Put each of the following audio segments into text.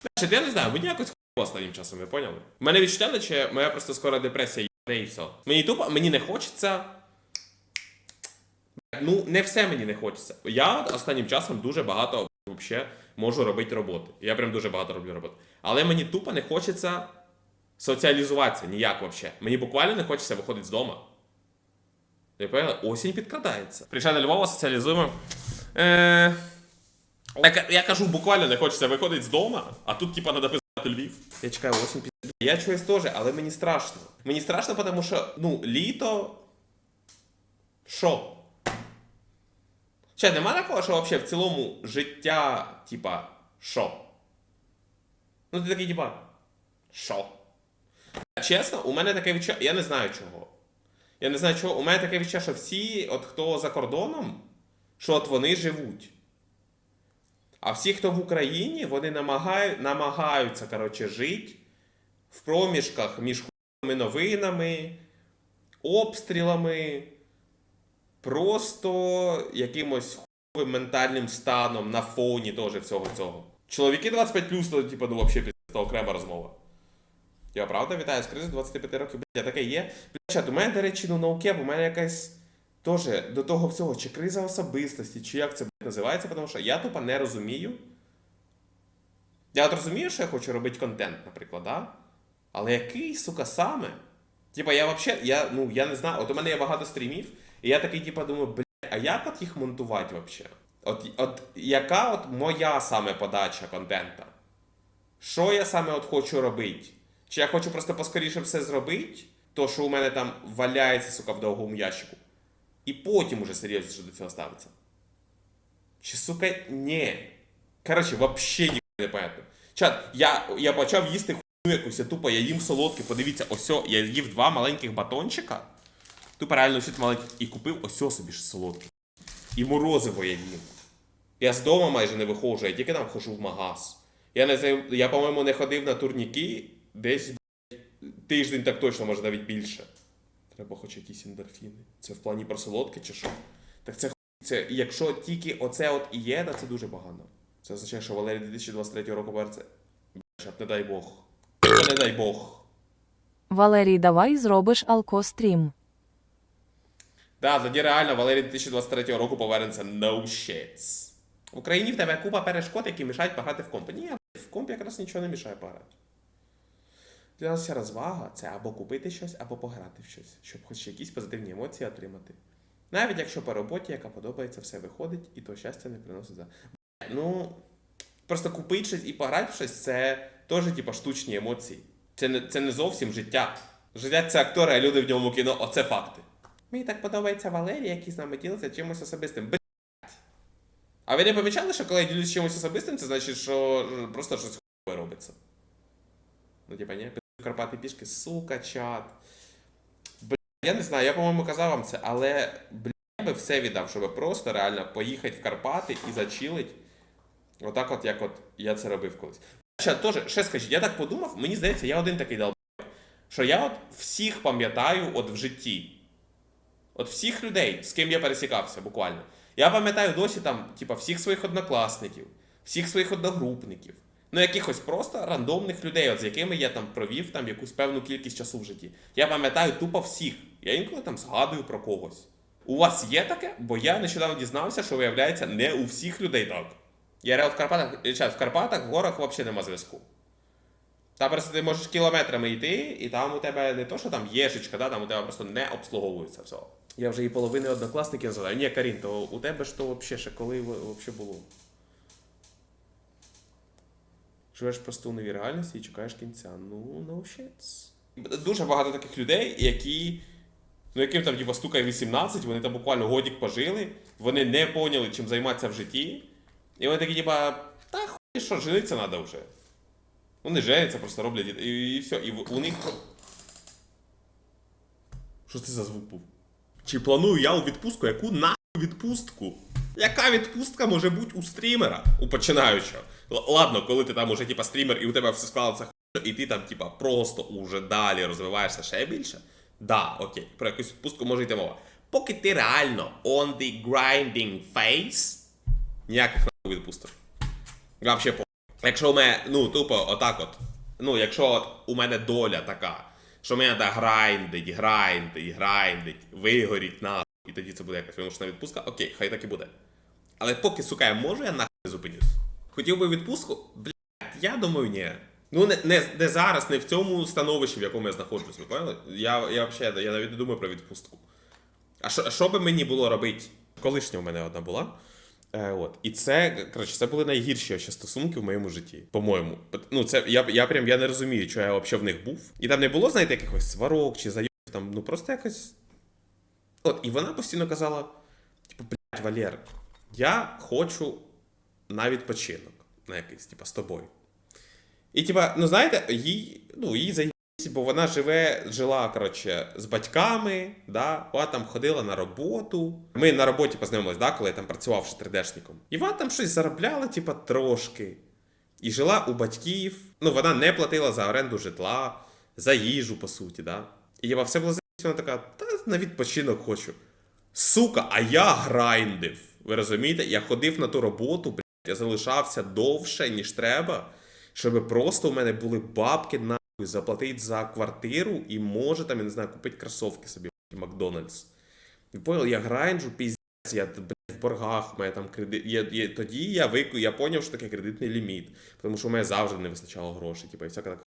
Значить, я не знаю, мені якось останнім часом, ви поняли? У мене відчуття, наче моя просто скоро депресія їбане і все. Мені тупо, мені не хочеться. Ну, не все мені не хочеться. Я останнім часом дуже багато вообще можу робити роботи. Я прям дуже багато роблю роботи. Але мені тупо не хочеться соціалізуватися ніяк вообще. Мені буквально не хочеться виходити з дому. Ви поняли? Осінь підкрадається. До Львова, соціалізуємо. Е... Я, я кажу, буквально не хочеться виходити з дому, а тут, типа, треба писати Львів. Я чекаю осінь під... Я чуюсь теж, але мені страшно. Мені страшно, тому що, ну, літо. Що? Ще нема такого, що взагалі в цілому життя, типа, що? Ну, ти такий, типа, що? Чесно, у мене таке відчуття, я не знаю чого. Я не знаю чого. У мене таке відчуття, що всі, от хто за кордоном, що от вони живуть. А всі, хто в Україні, вони намагають, намагаються, коротше, жити в проміжках між хуйними новинами, обстрілами, просто якимось хуйовим ментальним станом на фоні теж всього цього. Чоловіки 25 плюс, то, типу, ну, взагалі, окрема розмова. Я правда вітаю з кризи 25 років. Блядь, таке є. Блядь, у мене, до речі, ну науке, у мене якась теж до того всього, чи криза особистості, чи як це називається, тому що я тупо не розумію. Я от розумію, що я хочу робити контент, наприклад, да? Але який, сука, саме? Типа, я вообще, я, ну, я не знаю, от у мене є багато стрімів, і я такий, типа, думаю, блядь, а як от їх монтувати вообще? От, от яка от моя саме подача контента? Що я саме от хочу робити? Чи я хочу просто поскоріше все зробити, то що у мене там валяється, сука, в довгому ящику, і потім уже серйозніше до цього ставиться. Чи, сука, ні. Коротше, ніхуя не понятно. Чат, я, я почав їсти хуйню якусь, я тупо, я їм солодке, подивіться, ось, я їв два маленьких батончика. Тупо реально все маленькі. І купив ось собі ж солодке. І морозиво я їм. Я з дому майже не виходжу, я тільки там хожу в магаз. Я, не я по-моєму, не ходив на турніки десь тиждень так точно, може навіть більше. Треба хоч якісь ендорфіни. Це в плані про солодке чи що? Так це це якщо тільки оце от і є, то це дуже погано. Це означає, що Валерій 2023 року повернеться. Блядь, не дай Бог. Не дай Бог. Валерій, давай зробиш алкострім. Да, тоді реально Валерій 2023 року повернеться no shits. В Україні в тебе купа перешкод, які мішають пограти в комп. Ні, в комп якраз нічого не мішає пограти. Для нас вся розвага це або купити щось, або пограти в щось, щоб хоч якісь позитивні емоції отримати. Навіть якщо по роботі, яка подобається, все виходить, і то щастя не приносить за. Ну, просто купити щось і пограти в щось це теж, типа, штучні емоції. Це не, це не зовсім життя. Життя це актори, а люди в ньому кіно, оце факти. Мені так подобається Валерій, який з нами ділиться чимось особистим. Блять. А ви не помічали, що коли я ділюсь чимось особистим, це значить, що е, просто щось хуйове робиться. Ну, типа, ні, Карпати пішки, сука, чат. Бля, я не знаю, я, по-моєму, казав вам це, але бля, я би все віддав, щоб просто реально поїхати в Карпати і зачилить. Отак, от, як от я це робив колись. Ще, теж, ще скажіть, я так подумав, мені здається, я один такий дал, що я от всіх пам'ятаю от в житті. От всіх людей, з ким я пересікався, буквально. Я пам'ятаю досі там, типа, всіх своїх однокласників, всіх своїх одногрупників. Ну, якихось просто рандомних людей, от з якими я там провів там якусь певну кількість часу в житті. Я пам'ятаю тупо всіх. Я інколи там згадую про когось. У вас є таке? Бо я нещодавно дізнався, що виявляється не у всіх людей так. Я реал в Карпатах, е, в Карпатах, в горах взагалі нема зв'язку. Там просто ти можеш кілометрами йти, і там у тебе не то, що там єшечка, да, там у тебе просто не обслуговується все. Я вже і половини однокласників задаю. Ні, Карін, то у тебе ж то взагалі ще коли взагалі було? Живеш просто у новій реальності і чекаєш кінця. Ну, no shit. Дуже багато таких людей, які. Ну, яким там типу, стукає 18, вони там буквально годік пожили, вони не поняли, чим займатися в житті. І вони такі, типа, та хуй, що жениться треба вже. Вони женяться, просто роблять і, і все. І у них. Що це за звук був? Чи планую я у відпустку? Яку нахуй відпустку? Яка відпустка може бути у стрімера? У починаючого? Л- ладно, коли ти там уже типа стрімер і у тебе все склалося і ти там, типа, просто уже далі розвиваєшся ще більше. Да, окей, про якусь відпустку може йти мова. Поки ти реально on the grinding phase, ніяких нахуй відпусток. Вообще по. Якщо у мене, ну, тупо, отак от. Ну, якщо от у мене доля така, що мене грайндить, грайндить, грайндить, вигоріть нахуй, і тоді це буде якась вимушена відпустка, окей, хай так і буде. Але поки, сука, я можу, я нахуй зупинюсь. Хотів би відпустку? Блядь, я думаю, ні. Ну, не, не, не зараз, не в цьому становищі, в якому я знаходжусь, ви поняли? Я, я взагалі, я навіть не думаю про відпустку. А що, що би мені було робити? Колишня у мене одна була. Е, от. І це, коротше, це були найгірші ще стосунки в моєму житті, по-моєму. Ну, це я, я прям я не розумію, що я взагалі в них був. І там не було, знаєте, якихось сварок чи зайомів, там, ну просто якось. От, і вона постійно казала: типу, блядь, Валер, я хочу на відпочинок на якийсь, типа, з тобою. І, типа, ну знаєте, їй, ну, їй заїбись, бо вона живе, жила, коротше, з батьками, да, вона там ходила на роботу. Ми на роботі познайомились, да, коли я там працював ще 3D-шником. І вона там щось заробляла, типа, трошки. І жила у батьків. Ну, вона не платила за оренду житла, за їжу, по суті, да. І типа, все було заїбись, вона така, та на відпочинок хочу. Сука, а я грайндив. Ви розумієте? Я ходив на ту роботу, блядь, я залишався довше, ніж треба, щоб просто у мене були бабки нахуй заплатити за квартиру і може там, я не знаю, купити кросовки собі в Макдональдс. І понял, я грайнджу, піздець, я блядь, в боргах, у мене там кредит. Я, я, тоді я вику, я поняв, що таке кредитний ліміт, тому що у мене завжди не вистачало грошей, типу, і всяка така.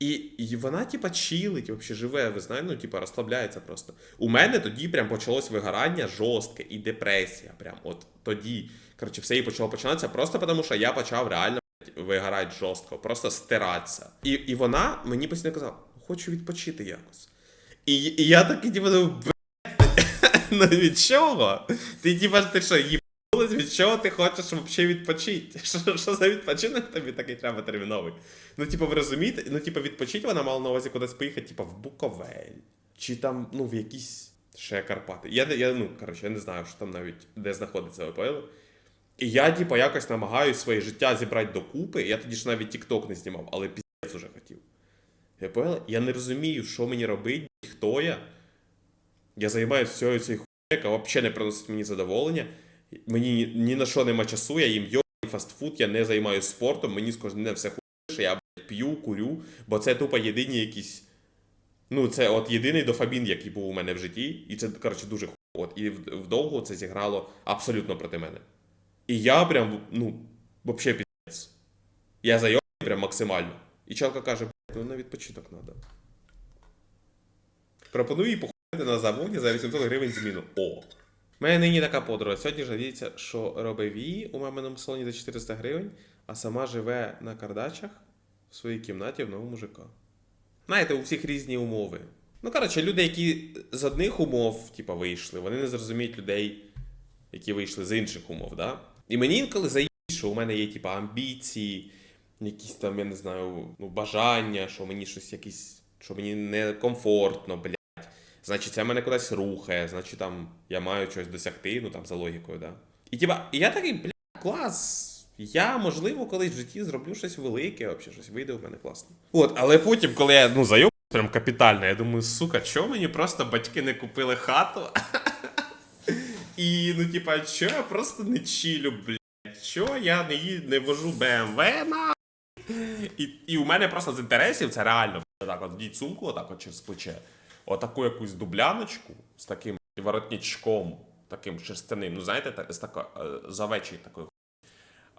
І, і вона, типа, чилить, вообще живе, ви знаєте, ну, типа, розслабляється просто. У мене тоді прям почалось вигорання жорстке і депресія. Прям от тоді. Коротше, все і почало починатися просто тому, що я почав реально вигорати жорстко, просто стиратися. І, і вона мені постійно казала, хочу відпочити якось. І, і я такий, типу, ну від чого? Ти типа, ти що, їбалась, від чого ти хочеш взагалі відпочити? Що, що за відпочинок тобі такий треба терміновий? Ну, типу, ви розумієте? Ну, типу, відпочити вона мала на увазі кудись поїхати, типу, в Буковель. Чи там, ну, в якісь ще Карпати. Я, я ну, коротше, я не знаю, що там навіть де знаходиться, поняли? І я, типу, якось намагаюсь своє життя зібрати докупи. Я тоді ж навіть TikTok не знімав, але піздець уже хотів. Поняли? Я не розумію, що мені робити, хто я. Я займаюся всією цією хуйнею, яка взагалі не приносить мені задоволення. Мені ні, на що нема часу, я їм йо фастфуд, я не займаюся спортом, мені з кожним все хуйне, я блядь, п'ю, курю, бо це тупо єдині якісь. Ну, це от єдиний дофамін, який був у мене в житті, і це, коротше, дуже хуй. От, і вдовго це зіграло абсолютно проти мене. І я прям, ну, взагалі піздець. Я зайомий прям максимально. І чалка каже, ну на відпочинок треба. Пропоную їй походити на заводі за 800 гривень зміну. О! У мене нині така подруга. Сьогодні жаліється, що робить її у маминому салоні за 400 гривень, а сама живе на кардачах в своїй кімнаті в новому ЖК. Знаєте, у всіх різні умови. Ну, коротше, люди, які з одних умов, типа, вийшли, вони не зрозуміють людей, які вийшли з інших умов, да? І мені інколи заїть, що у мене є, типа, амбіції, якісь там, я не знаю, ну, бажання, що мені щось якісь, що мені некомфортно, блядь. Значить, це мене кудись рухає, значить там я маю щось досягти, ну там за логікою, да. І типа, і я такий, бля, клас. Я, можливо, колись в житті зроблю щось велике, взагалі щось вийде у мене класно. От, але потім, коли я ну зайоб прям капітально, я думаю, сука, чого мені просто батьки не купили хату? І ну, типа, що я просто не чилю, блядь, що я не, не вожу BMW на. І, і у мене просто з інтересів це реально так от діть сумку, отак от через плече. Отаку якусь дубляночку з таким воротничком, таким шерстяним, ну знаєте, так, з тако, е, з овечої такої хуй.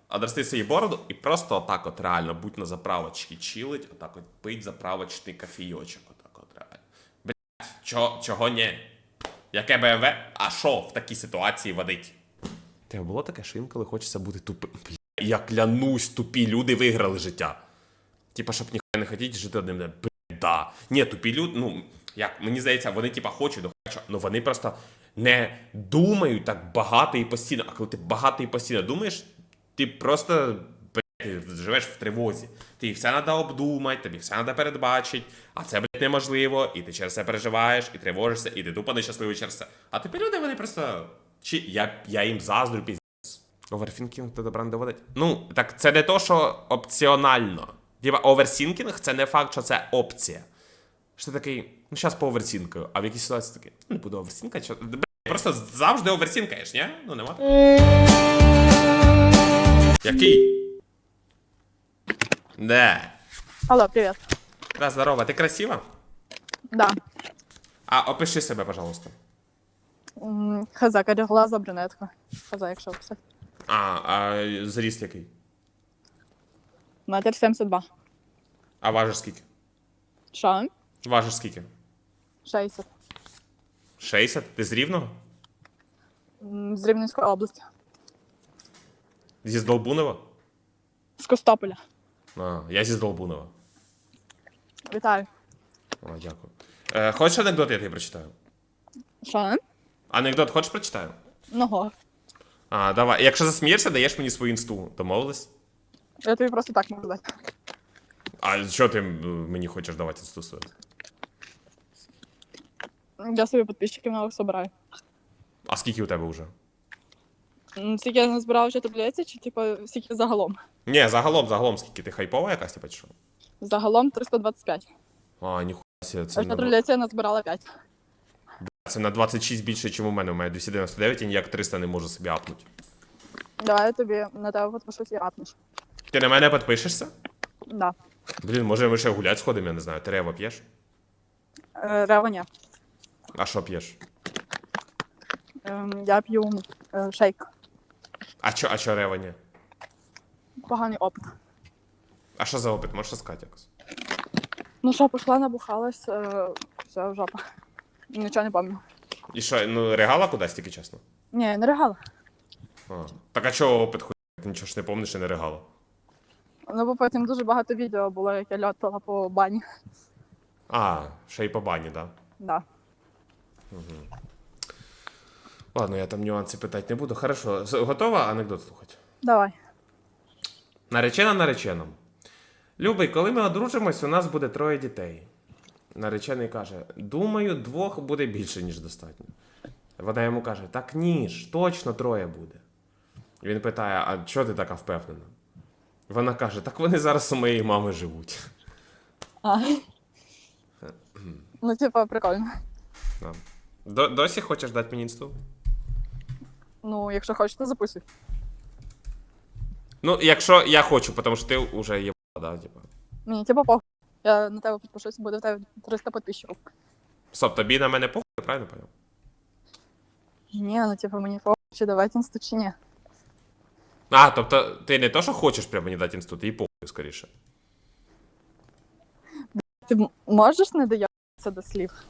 Одрости свої бороду і просто отак от реально будь на заправочці чилить, отак от пить заправочний кофійочок, отак от реально. Блять, чого, чого ні? Яке БМВ? А що в такій ситуації водить? Тебе було таке, що інколи хочеться бути тупим. Бля, я клянусь, тупі люди виграли життя. Типа, щоб ніхто не хотіть жити одним днем. Блядь, да. Ні, тупі люди, ну, як, мені здається, вони типа хочуть, ну, хочуть, ну вони просто не думають так багато і постійно. А коли ти багато і постійно думаєш, ти просто ти живеш в тривозі. Ти все треба обдумати, тобі все треба передбачити, а це, блядь, неможливо, і ти через це переживаєш, і тривожишся, і ти тупо нещасливий через це. А тепер люди вони просто. Чи я, я їм заздрю піз. Оверсінкінг до добра не доводить. Ну, так це не то, що опціонально. Типа оверсінкінг це не факт, що це опція. Що ти такий, ну зараз по оверсінкаю, а в якійсь ситуації такий, ну не буду оверсінкати, що. Просто завжди оверсінкаєш, ні? Ну нема. такого. Який? Да. Алло, привет. Да, здорово. Ти красива? Да. А опиши себе, пожалуйста. М, Хз, каріглаза брюнетка. Хз, якщо писати. А, а зріст який? Метр 72. А важиш скільки? Що? Важиш скільки? 60. 60? Ти з рівного? М, З Рівненської області. Зі Здолбунова? З Костополя. А, я зі Здолбунова. Вітаю. О, дякую. Е, хочеш анекдот, я тобі прочитаю? Що? Анекдот хочеш прочитаю? Ного. А, давай. Якщо засмієшся, даєш мені свою інсту. Домовились? Я тобі просто так можу дати. А що ти м, мені хочеш давати інсту свою? Я собі підписчиків нових собираю. А скільки у тебе вже? М, Скільки я назбирав вже таблиці, чи типу скільки загалом? Ні, загалом, загалом скільки? Ти хайпова якась, типа, чи що? Загалом 325. А, ніхуя себе, це на на, таблиці я назбирала 5. це на 26 більше, ніж у мене. У мене 299, і ніяк 300 не можу собі апнути. Давай я тобі на тебе підпишусь і апнеш. Ти на мене підпишешся? Да. Блін, може ми ще гулять сходимо, я не знаю. Ти рева п'єш? Е, Рева ні. А що п'єш? Ем, Я п'ю е, шейк. А чо, а чо рева? Поганий опит. А що за опит? Можеш сказати якось? Ну що, пішла, набухалась, е, все, жопа. Нічого не пам'ятаю. І що, ну регала кудись тільки чесно? Ні, не ригала. А. Так а чого опит хуй? Нічого ж не помниш і не регала? Ну, бо потім дуже багато відео було, як я льотала по бані. А, ще й по бані, да? Да. Ладно, я там нюанси питати не буду. Хорошо. Готова анекдот слухати? Давай. Наречена нареченому. Любий, коли ми одружимось, у нас буде троє дітей. Наречений каже: Думаю, двох буде більше, ніж достатньо. Вона йому каже: Так ні ж, точно троє буде. Він питає: А чого ти така впевнена? Вона каже: Так вони зараз у моєї мами живуть. А. ну, типа, прикольно. Да. До, досі хочеш дати мені інсту? Ну, якщо хочеш, то записуй. Ну, якщо я хочу, тому що ти вже є, да, типа. Ні, типа похуй. Я на тебе підпишусь, буде в тебе 300 підписчиків. Стоп, тобі на мене похуй, я правильно поняв? Ні, ну типа мені похуй, чи давати інсту, чи ні. А, тобто ти не то, що хочеш прямо мені дати інсту, ти і похуй скоріше. Ти можеш не доїбатися до слів?